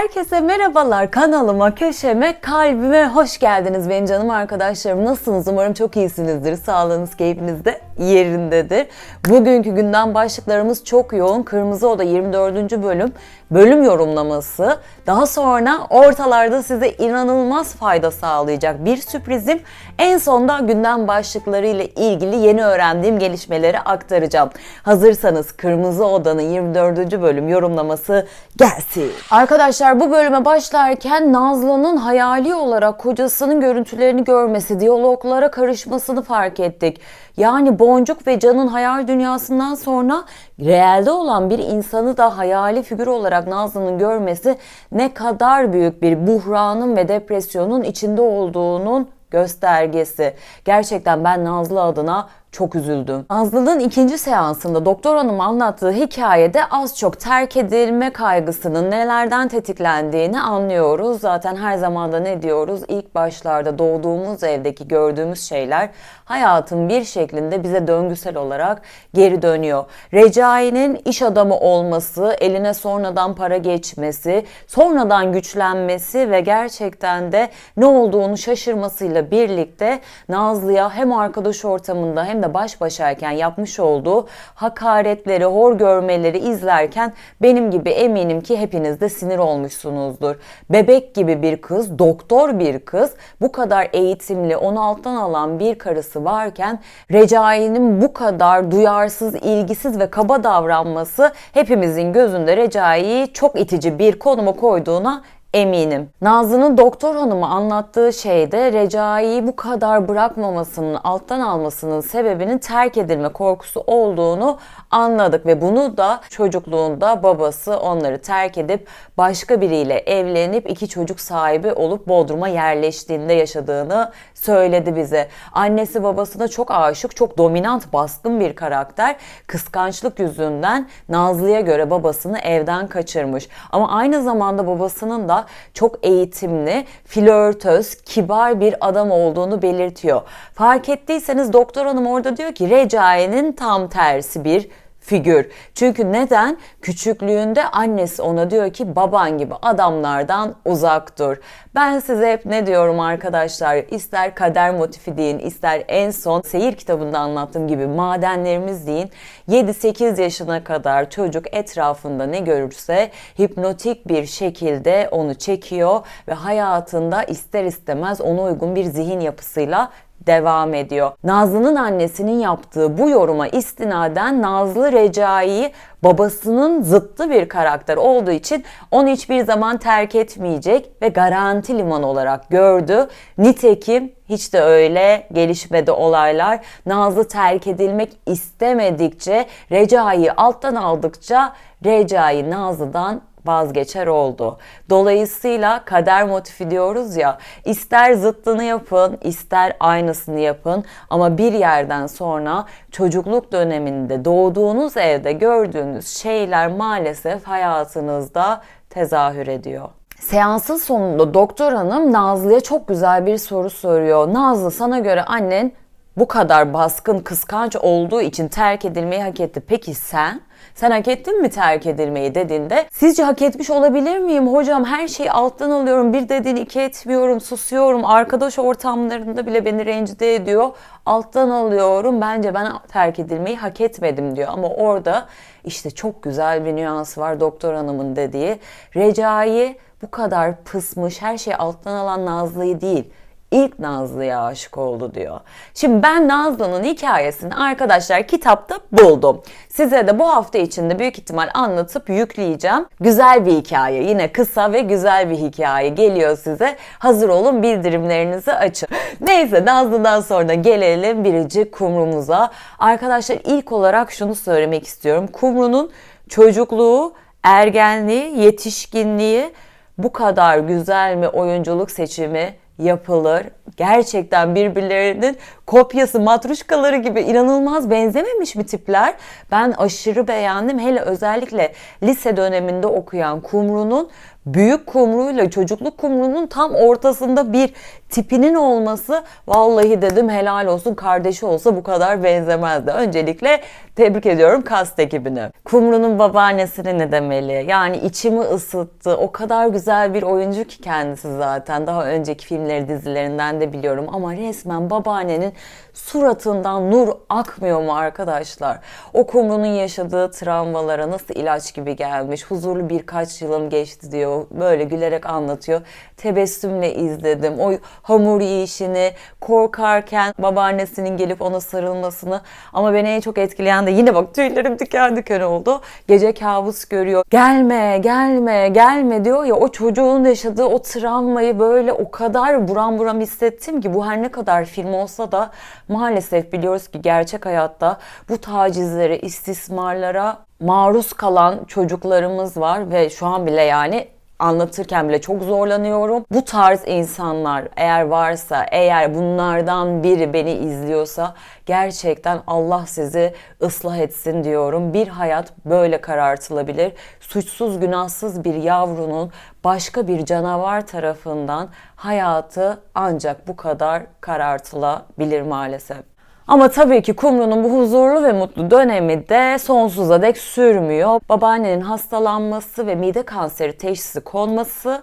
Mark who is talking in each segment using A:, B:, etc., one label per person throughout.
A: Herkese merhabalar kanalıma, köşeme, kalbime hoş geldiniz benim canım arkadaşlarım. Nasılsınız? Umarım çok iyisinizdir. Sağlığınız, keyfiniz de yerindedir. Bugünkü gündem başlıklarımız çok yoğun. Kırmızı Oda 24. bölüm, bölüm yorumlaması. Daha sonra ortalarda size inanılmaz fayda sağlayacak bir sürprizim. En sonda gündem başlıkları ile ilgili yeni öğrendiğim gelişmeleri aktaracağım. Hazırsanız Kırmızı Oda'nın 24. bölüm yorumlaması gelsin. Arkadaşlar bu bölüme başlarken Nazlı'nın hayali olarak kocasının görüntülerini görmesi, diyaloglara karışmasını fark ettik. Yani Boncuk ve Can'ın hayal dünyasından sonra realde olan bir insanı da hayali figür olarak Nazlı'nın görmesi ne kadar büyük bir buhranın ve depresyonun içinde olduğunun göstergesi. Gerçekten ben Nazlı adına çok üzüldüm. Nazlı'nın ikinci seansında doktor hanım anlattığı hikayede az çok terk edilme kaygısının nelerden tetiklendiğini anlıyoruz. Zaten her zaman da ne diyoruz? İlk başlarda doğduğumuz evdeki gördüğümüz şeyler hayatın bir şeklinde bize döngüsel olarak geri dönüyor. Recai'nin iş adamı olması, eline sonradan para geçmesi, sonradan güçlenmesi ve gerçekten de ne olduğunu şaşırmasıyla birlikte Nazlı'ya hem arkadaş ortamında hem de baş başayken yapmış olduğu hakaretleri, hor görmeleri izlerken benim gibi eminim ki hepiniz de sinir olmuşsunuzdur. Bebek gibi bir kız, doktor bir kız, bu kadar eğitimli, onu alttan alan bir karısı varken Recai'nin bu kadar duyarsız, ilgisiz ve kaba davranması hepimizin gözünde Recai'yi çok itici bir konuma koyduğuna eminim. Nazlı'nın doktor hanımı anlattığı şeyde Recai'yi bu kadar bırakmamasının, alttan almasının sebebinin terk edilme korkusu olduğunu anladık ve bunu da çocukluğunda babası onları terk edip başka biriyle evlenip iki çocuk sahibi olup Bodrum'a yerleştiğinde yaşadığını söyledi bize. Annesi babasına çok aşık, çok dominant, baskın bir karakter. Kıskançlık yüzünden Nazlı'ya göre babasını evden kaçırmış. Ama aynı zamanda babasının da çok eğitimli, flörtöz, kibar bir adam olduğunu belirtiyor. Fark ettiyseniz doktor hanım orada diyor ki Recai'nin tam tersi bir figür. Çünkü neden? Küçüklüğünde annesi ona diyor ki baban gibi adamlardan uzak dur. Ben size hep ne diyorum arkadaşlar? İster kader motifi deyin, ister en son seyir kitabında anlattığım gibi madenlerimiz deyin. 7-8 yaşına kadar çocuk etrafında ne görürse hipnotik bir şekilde onu çekiyor ve hayatında ister istemez ona uygun bir zihin yapısıyla devam ediyor. Nazlı'nın annesinin yaptığı bu yoruma istinaden Nazlı Recai'yi babasının zıttı bir karakter olduğu için onu hiçbir zaman terk etmeyecek ve garanti liman olarak gördü. Nitekim hiç de öyle gelişmedi olaylar. Nazlı terk edilmek istemedikçe, Recai'yi alttan aldıkça Recai Nazlı'dan vazgeçer oldu. Dolayısıyla kader motifi diyoruz ya ister zıttını yapın ister aynısını yapın ama bir yerden sonra çocukluk döneminde doğduğunuz evde gördüğünüz şeyler maalesef hayatınızda tezahür ediyor. Seansın sonunda doktor hanım Nazlı'ya çok güzel bir soru soruyor. Nazlı sana göre annen bu kadar baskın, kıskanç olduğu için terk edilmeyi hak etti. Peki sen? Sen hak ettin mi terk edilmeyi dediğinde sizce hak etmiş olabilir miyim? Hocam her şeyi alttan alıyorum. Bir dediğini iki etmiyorum. Susuyorum. Arkadaş ortamlarında bile beni rencide ediyor. Alttan alıyorum. Bence ben terk edilmeyi hak etmedim diyor. Ama orada işte çok güzel bir nüans var doktor hanımın dediği. Recai bu kadar pısmış her şeyi alttan alan Nazlı'yı değil ilk Nazlı'ya aşık oldu diyor. Şimdi ben Nazlı'nın hikayesini arkadaşlar kitapta buldum. Size de bu hafta içinde büyük ihtimal anlatıp yükleyeceğim. Güzel bir hikaye. Yine kısa ve güzel bir hikaye geliyor size. Hazır olun bildirimlerinizi açın. Neyse Nazlı'dan sonra gelelim biricik Kumru'muza. Arkadaşlar ilk olarak şunu söylemek istiyorum. Kumru'nun çocukluğu, ergenliği, yetişkinliği bu kadar güzel mi oyunculuk seçimi yapılır. Gerçekten birbirlerinin kopyası, matruşkaları gibi inanılmaz benzememiş mi tipler? Ben aşırı beğendim. Hele özellikle lise döneminde okuyan Kumru'nun büyük kumruyla çocukluk kumrunun tam ortasında bir tipinin olması vallahi dedim helal olsun kardeşi olsa bu kadar benzemezdi. Öncelikle tebrik ediyorum kast ekibini. Kumru'nun babaannesine ne demeli? Yani içimi ısıttı. O kadar güzel bir oyuncu ki kendisi zaten. Daha önceki filmleri dizilerinden de biliyorum ama resmen babaannenin suratından nur akmıyor mu arkadaşlar? O Kumru'nun yaşadığı travmalara nasıl ilaç gibi gelmiş. Huzurlu birkaç yılım geçti diyor. Böyle gülerek anlatıyor. Tebessümle izledim. O hamur yiyişini, korkarken babaannesinin gelip ona sarılmasını. Ama beni en çok etkileyen de yine bak tüylerim diken diken oldu. Gece kabus görüyor. Gelme, gelme, gelme diyor ya o çocuğun yaşadığı o travmayı böyle o kadar buram buram hissettim ki bu her ne kadar film olsa da maalesef biliyoruz ki gerçek hayatta bu tacizlere, istismarlara maruz kalan çocuklarımız var ve şu an bile yani anlatırken bile çok zorlanıyorum. Bu tarz insanlar eğer varsa, eğer bunlardan biri beni izliyorsa gerçekten Allah sizi ıslah etsin diyorum. Bir hayat böyle karartılabilir. Suçsuz günahsız bir yavrunun başka bir canavar tarafından hayatı ancak bu kadar karartılabilir maalesef. Ama tabii ki Kumru'nun bu huzurlu ve mutlu dönemi de sonsuza dek sürmüyor. Babaannenin hastalanması ve mide kanseri teşhisi konması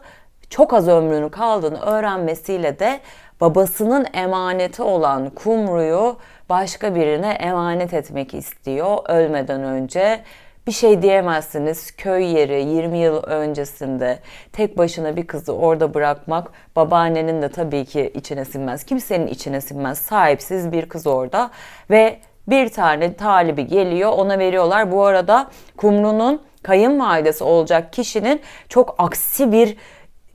A: çok az ömrünün kaldığını öğrenmesiyle de babasının emaneti olan Kumru'yu başka birine emanet etmek istiyor ölmeden önce. Bir şey diyemezsiniz. Köy yeri 20 yıl öncesinde tek başına bir kızı orada bırakmak babaannenin de tabii ki içine sinmez. Kimsenin içine sinmez. Sahipsiz bir kız orada ve bir tane talibi geliyor ona veriyorlar. Bu arada Kumru'nun kayınvalidesi olacak kişinin çok aksi bir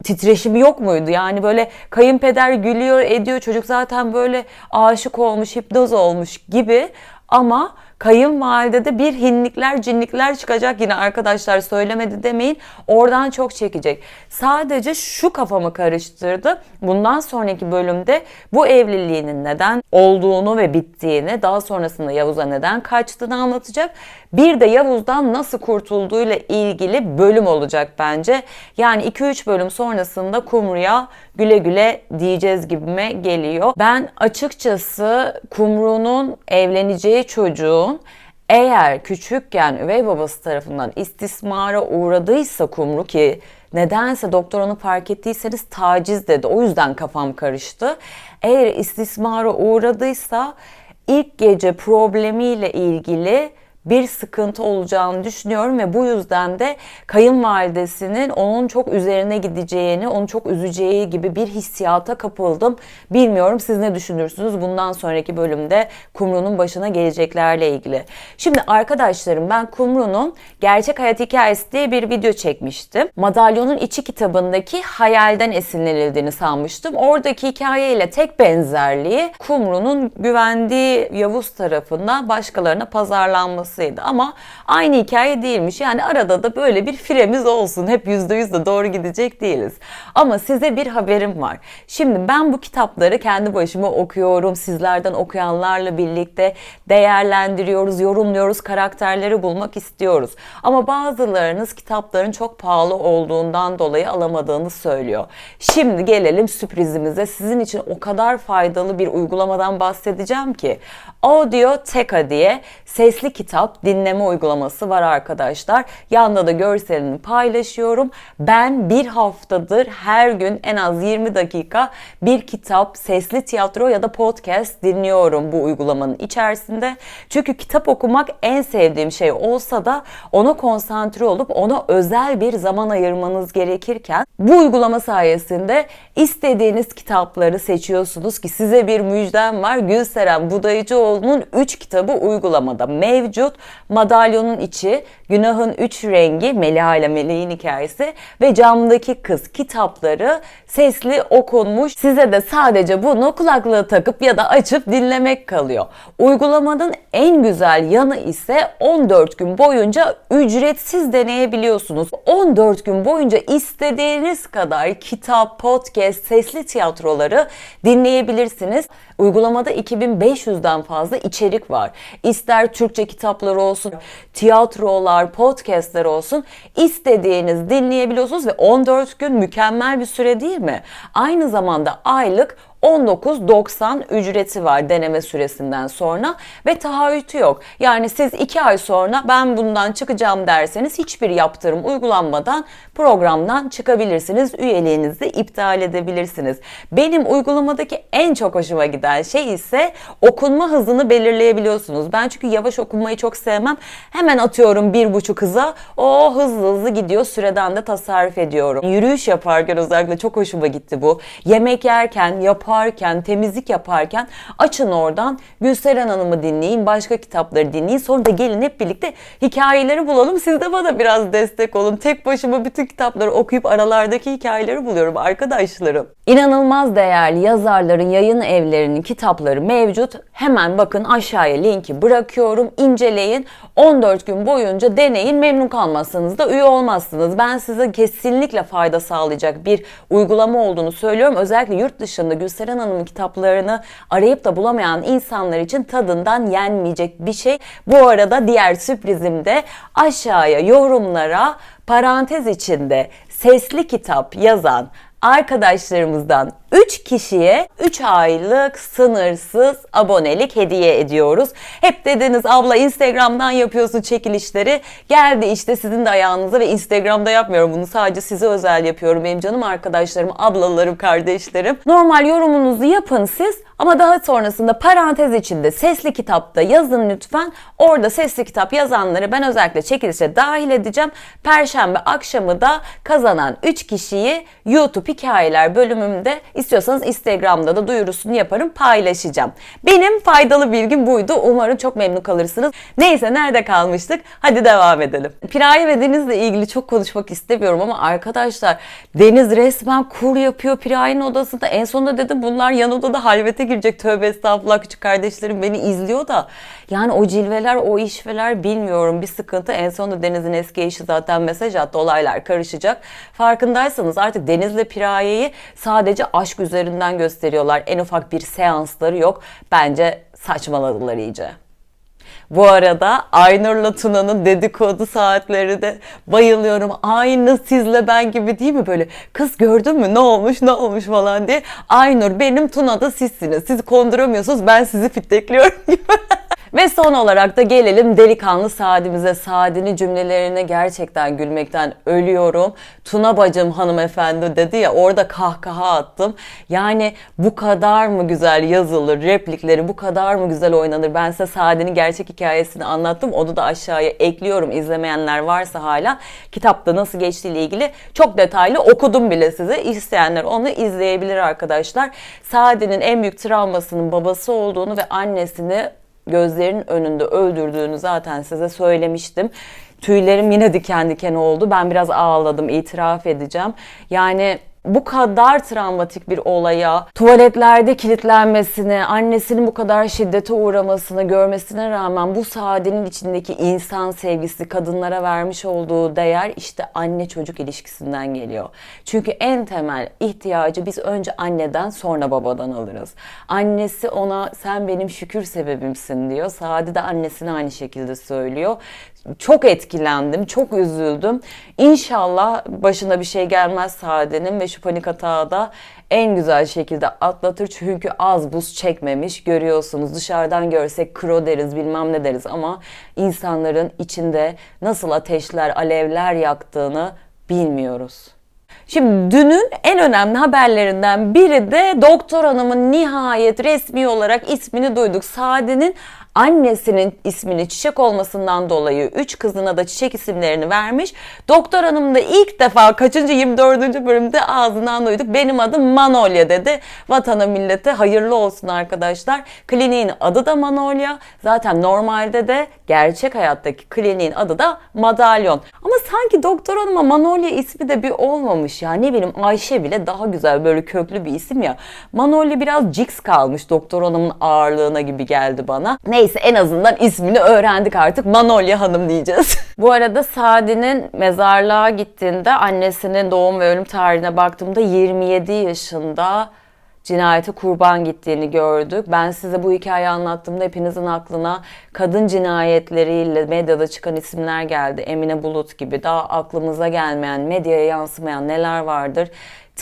A: titreşimi yok muydu? Yani böyle kayınpeder gülüyor ediyor çocuk zaten böyle aşık olmuş hipnoz olmuş gibi ama kayınvalidede bir hinlikler cinlikler çıkacak yine arkadaşlar söylemedi demeyin oradan çok çekecek. Sadece şu kafamı karıştırdı. Bundan sonraki bölümde bu evliliğinin neden olduğunu ve bittiğini daha sonrasında Yavuz'a neden kaçtığını anlatacak. Bir de Yavuz'dan nasıl kurtulduğuyla ilgili bölüm olacak bence. Yani 2-3 bölüm sonrasında Kumru'ya güle güle diyeceğiz gibime geliyor. Ben açıkçası Kumru'nun evleneceği çocuğun eğer küçükken üvey babası tarafından istismara uğradıysa Kumru ki nedense doktor onu fark ettiyseniz taciz dedi. O yüzden kafam karıştı. Eğer istismara uğradıysa ilk gece problemiyle ilgili bir sıkıntı olacağını düşünüyorum ve bu yüzden de kayınvalidesinin onun çok üzerine gideceğini, onu çok üzeceği gibi bir hissiyata kapıldım. Bilmiyorum siz ne düşünürsünüz bundan sonraki bölümde Kumru'nun başına geleceklerle ilgili. Şimdi arkadaşlarım ben Kumru'nun gerçek hayat hikayesi diye bir video çekmiştim. Madalyonun içi kitabındaki hayalden esinlenildiğini sanmıştım. Oradaki hikayeyle tek benzerliği Kumru'nun güvendiği Yavuz tarafından başkalarına pazarlanması olmasıydı ama aynı hikaye değilmiş. Yani arada da böyle bir firemiz olsun. Hep yüzde yüz de doğru gidecek değiliz. Ama size bir haberim var. Şimdi ben bu kitapları kendi başıma okuyorum. Sizlerden okuyanlarla birlikte değerlendiriyoruz, yorumluyoruz, karakterleri bulmak istiyoruz. Ama bazılarınız kitapların çok pahalı olduğundan dolayı alamadığını söylüyor. Şimdi gelelim sürprizimize. Sizin için o kadar faydalı bir uygulamadan bahsedeceğim ki Audio Teka diye sesli kitap dinleme uygulaması var arkadaşlar. Yanında da görselini paylaşıyorum. Ben bir haftadır her gün en az 20 dakika bir kitap, sesli tiyatro ya da podcast dinliyorum bu uygulamanın içerisinde. Çünkü kitap okumak en sevdiğim şey olsa da ona konsantre olup ona özel bir zaman ayırmanız gerekirken bu uygulama sayesinde istediğiniz kitapları seçiyorsunuz ki size bir müjdem var. Gülseren Budayıcıoğlu Eroğlu'nun 3 kitabı uygulamada mevcut. Madalyonun içi, Günahın 3 rengi, Meliha ile Meleğin hikayesi ve Camdaki Kız kitapları sesli okunmuş. Size de sadece bunu kulaklığı takıp ya da açıp dinlemek kalıyor. Uygulamanın en güzel yanı ise 14 gün boyunca ücretsiz deneyebiliyorsunuz. 14 gün boyunca istediğiniz kadar kitap, podcast, sesli tiyatroları dinleyebilirsiniz. Uygulamada 2500'den fazla içerik var. İster Türkçe kitap kitapları olsun, tiyatrolar, podcastler olsun istediğiniz dinleyebiliyorsunuz ve 14 gün mükemmel bir süre değil mi? Aynı zamanda aylık 19.90 ücreti var deneme süresinden sonra ve taahhütü yok. Yani siz 2 ay sonra ben bundan çıkacağım derseniz hiçbir yaptırım uygulanmadan programdan çıkabilirsiniz. Üyeliğinizi iptal edebilirsiniz. Benim uygulamadaki en çok hoşuma giden şey ise okunma hızını belirleyebiliyorsunuz. Ben çünkü yavaş okunmayı çok sevmem. Hemen atıyorum bir buçuk hıza. O hızlı hızlı gidiyor. Süreden de tasarruf ediyorum. Yürüyüş yaparken özellikle çok hoşuma gitti bu. Yemek yerken, yaparken, temizlik yaparken açın oradan Gülseren Hanım'ı dinleyin, başka kitapları dinleyin. Sonra da gelin hep birlikte hikayeleri bulalım. Siz de bana biraz destek olun. Tek başıma bütün kitapları okuyup aralardaki hikayeleri buluyorum arkadaşlarım. İnanılmaz değerli yazarların yayın evlerinin kitapları mevcut. Hemen bakın aşağıya linki bırakıyorum. İnceleyin. 14 gün boyunca deneyin. Memnun kalmazsanız da üye olmazsınız. Ben size kesinlikle fayda sağlayacak bir uygulama olduğunu söylüyorum. Özellikle yurt dışında Gülseren Hanım'ın kitaplarını arayıp da bulamayan insanlar için tadından yenmeyecek bir şey. Bu arada diğer sürprizim de aşağıya yorumlara parantez içinde sesli kitap yazan arkadaşlarımızdan 3 kişiye 3 aylık sınırsız abonelik hediye ediyoruz. Hep dediniz abla Instagram'dan yapıyorsun çekilişleri. Geldi işte sizin de ayağınıza ve Instagram'da yapmıyorum bunu sadece size özel yapıyorum. Benim canım arkadaşlarım, ablalarım, kardeşlerim. Normal yorumunuzu yapın siz ama daha sonrasında parantez içinde sesli kitapta yazın lütfen. Orada sesli kitap yazanları ben özellikle çekilişe dahil edeceğim. Perşembe akşamı da kazanan 3 kişiyi YouTube hikayeler bölümümde istiyorsanız Instagram'da da duyurusunu yaparım paylaşacağım. Benim faydalı bilgim buydu. Umarım çok memnun kalırsınız. Neyse nerede kalmıştık? Hadi devam edelim. Piraye ve Deniz'le ilgili çok konuşmak istemiyorum ama arkadaşlar Deniz resmen kur yapıyor Piraye'nin odasında. En sonunda dedim bunlar yan odada halvete girecek. Tövbe estağfurullah küçük kardeşlerim beni izliyor da. Yani o cilveler, o işveler bilmiyorum bir sıkıntı. En sonunda Deniz'in eski eşi zaten mesaj attı. Olaylar karışacak. Farkındaysanız artık Deniz'le Piraye'yi sadece aşk üzerinden gösteriyorlar. En ufak bir seansları yok. Bence saçmaladılar iyice. Bu arada Aynur'la Tuna'nın dedikodu saatleri de bayılıyorum. Aynı sizle ben gibi değil mi böyle? Kız gördün mü ne olmuş ne olmuş falan diye. Aynur benim Tuna da sizsiniz. Siz konduramıyorsunuz ben sizi fitekliyorum gibi. Ve son olarak da gelelim delikanlı Sadi'mize. Sadi'nin cümlelerine gerçekten gülmekten ölüyorum. Tuna bacım hanımefendi dedi ya orada kahkaha attım. Yani bu kadar mı güzel yazılır, replikleri bu kadar mı güzel oynanır? Ben size Sadi'nin gerçek hikayesini anlattım. Onu da aşağıya ekliyorum izlemeyenler varsa hala. Kitapta nasıl geçtiğiyle ilgili çok detaylı okudum bile size. İsteyenler onu izleyebilir arkadaşlar. Sadi'nin en büyük travmasının babası olduğunu ve annesini gözlerinin önünde öldürdüğünü zaten size söylemiştim. Tüylerim yine diken diken oldu. Ben biraz ağladım, itiraf edeceğim. Yani bu kadar travmatik bir olaya, tuvaletlerde kilitlenmesine, annesinin bu kadar şiddete uğramasını görmesine rağmen bu Sade'nin içindeki insan sevgisi, kadınlara vermiş olduğu değer işte anne çocuk ilişkisinden geliyor. Çünkü en temel ihtiyacı biz önce anneden sonra babadan alırız. Annesi ona sen benim şükür sebebimsin diyor. Sade de annesine aynı şekilde söylüyor. Çok etkilendim, çok üzüldüm. İnşallah başına bir şey gelmez Sade'nin ve şu panik hatağı da en güzel şekilde atlatır. Çünkü az buz çekmemiş. Görüyorsunuz dışarıdan görsek kro deriz bilmem ne deriz ama insanların içinde nasıl ateşler, alevler yaktığını bilmiyoruz. Şimdi dünün en önemli haberlerinden biri de doktor hanımın nihayet resmi olarak ismini duyduk. Sade'nin annesinin ismini çiçek olmasından dolayı üç kızına da çiçek isimlerini vermiş. Doktor hanım da ilk defa kaçıncı 24. bölümde ağzından duyduk. Benim adım Manolya dedi. Vatana millete hayırlı olsun arkadaşlar. Kliniğin adı da Manolya. Zaten normalde de gerçek hayattaki kliniğin adı da Madalyon. Ama sanki doktor hanıma Manolya ismi de bir olmamış ya. Ne bileyim Ayşe bile daha güzel böyle köklü bir isim ya. Manolya biraz cix kalmış doktor hanımın ağırlığına gibi geldi bana. Neyse en azından ismini öğrendik artık. Manolya Hanım diyeceğiz. Bu arada Sadi'nin mezarlığa gittiğinde annesinin doğum ve ölüm tarihine baktığımda 27 yaşında cinayete kurban gittiğini gördük. Ben size bu hikayeyi anlattığımda hepinizin aklına kadın cinayetleriyle medyada çıkan isimler geldi. Emine Bulut gibi daha aklımıza gelmeyen, medyaya yansımayan neler vardır?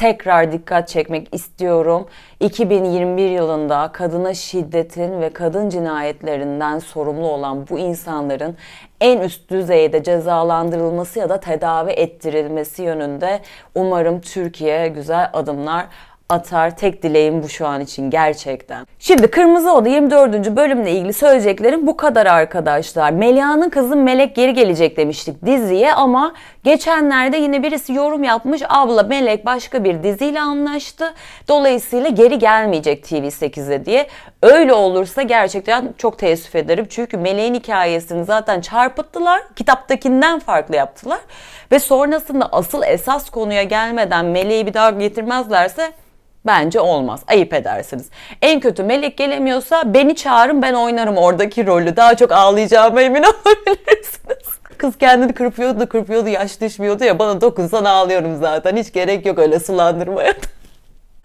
A: Tekrar dikkat çekmek istiyorum. 2021 yılında kadına şiddetin ve kadın cinayetlerinden sorumlu olan bu insanların en üst düzeyde cezalandırılması ya da tedavi ettirilmesi yönünde umarım Türkiye güzel adımlar atar. Tek dileğim bu şu an için gerçekten. Şimdi Kırmızı Oda 24. bölümle ilgili söyleyeceklerim bu kadar arkadaşlar. Melia'nın kızı Melek geri gelecek demiştik diziye ama geçenlerde yine birisi yorum yapmış. Abla Melek başka bir diziyle anlaştı. Dolayısıyla geri gelmeyecek TV8'e diye. Öyle olursa gerçekten çok teessüf ederim. Çünkü Melek'in hikayesini zaten çarpıttılar. Kitaptakinden farklı yaptılar. Ve sonrasında asıl esas konuya gelmeden Melek'i bir daha getirmezlerse Bence olmaz. Ayıp edersiniz. En kötü melek gelemiyorsa beni çağırın ben oynarım oradaki rolü. Daha çok ağlayacağıma emin olabilirsiniz. Kız kendini kırpıyordu kırpıyordu yaş düşmüyordu ya bana dokunsan ağlıyorum zaten. Hiç gerek yok öyle sulandırmaya.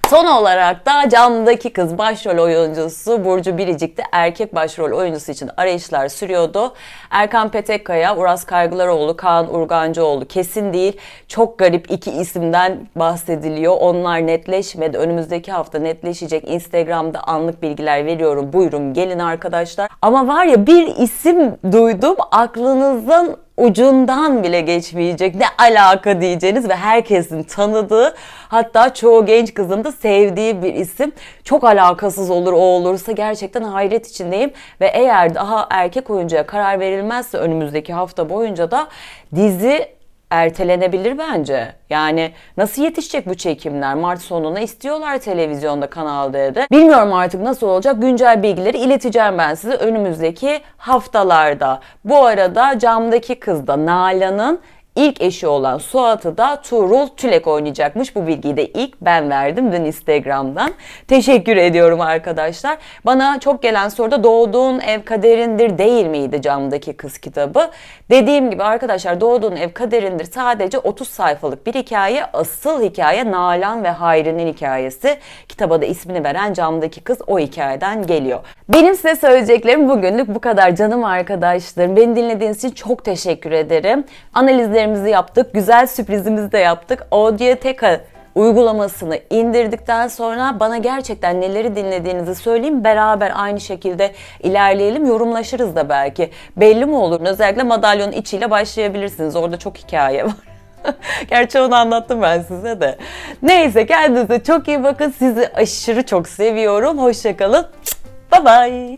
A: Son olarak da camdaki kız başrol oyuncusu Burcu Biricik de erkek başrol oyuncusu için arayışlar sürüyordu. Erkan Petekkaya, Uras Kaygılaroğlu, Kaan Urgancıoğlu kesin değil. Çok garip iki isimden bahsediliyor. Onlar netleşmedi. Önümüzdeki hafta netleşecek. Instagram'da anlık bilgiler veriyorum. Buyurun gelin arkadaşlar. Ama var ya bir isim duydum aklınızın ucundan bile geçmeyecek ne alaka diyeceğiniz ve herkesin tanıdığı hatta çoğu genç kızın da sevdiği bir isim. Çok alakasız olur o olursa gerçekten hayret içindeyim ve eğer daha erkek oyuncuya karar verilmezse önümüzdeki hafta boyunca da dizi ertelenebilir bence. Yani nasıl yetişecek bu çekimler? Mart sonuna istiyorlar televizyonda Kanal D'de. Bilmiyorum artık nasıl olacak. Güncel bilgileri ileteceğim ben size önümüzdeki haftalarda. Bu arada camdaki kızda Nalan'ın İlk eşi olan Suat'ı da Tuğrul Tülek oynayacakmış. Bu bilgiyi de ilk ben verdim dün Instagram'dan. Teşekkür ediyorum arkadaşlar. Bana çok gelen soruda doğduğun ev kaderindir değil miydi camdaki kız kitabı? Dediğim gibi arkadaşlar doğduğun ev kaderindir sadece 30 sayfalık bir hikaye. Asıl hikaye Nalan ve Hayri'nin hikayesi. Kitaba da ismini veren camdaki kız o hikayeden geliyor. Benim size söyleyeceklerim bugünlük bu kadar canım arkadaşlarım. Beni dinlediğiniz için çok teşekkür ederim. Analizlerimizi yaptık. Güzel sürprizimizi de yaptık. Audioteka uygulamasını indirdikten sonra bana gerçekten neleri dinlediğinizi söyleyeyim. Beraber aynı şekilde ilerleyelim. Yorumlaşırız da belki. Belli mi olur? Özellikle madalyonun içiyle başlayabilirsiniz. Orada çok hikaye var. Gerçi onu anlattım ben size de. Neyse kendinize çok iyi bakın. Sizi aşırı çok seviyorum. Hoşçakalın. Bye bye.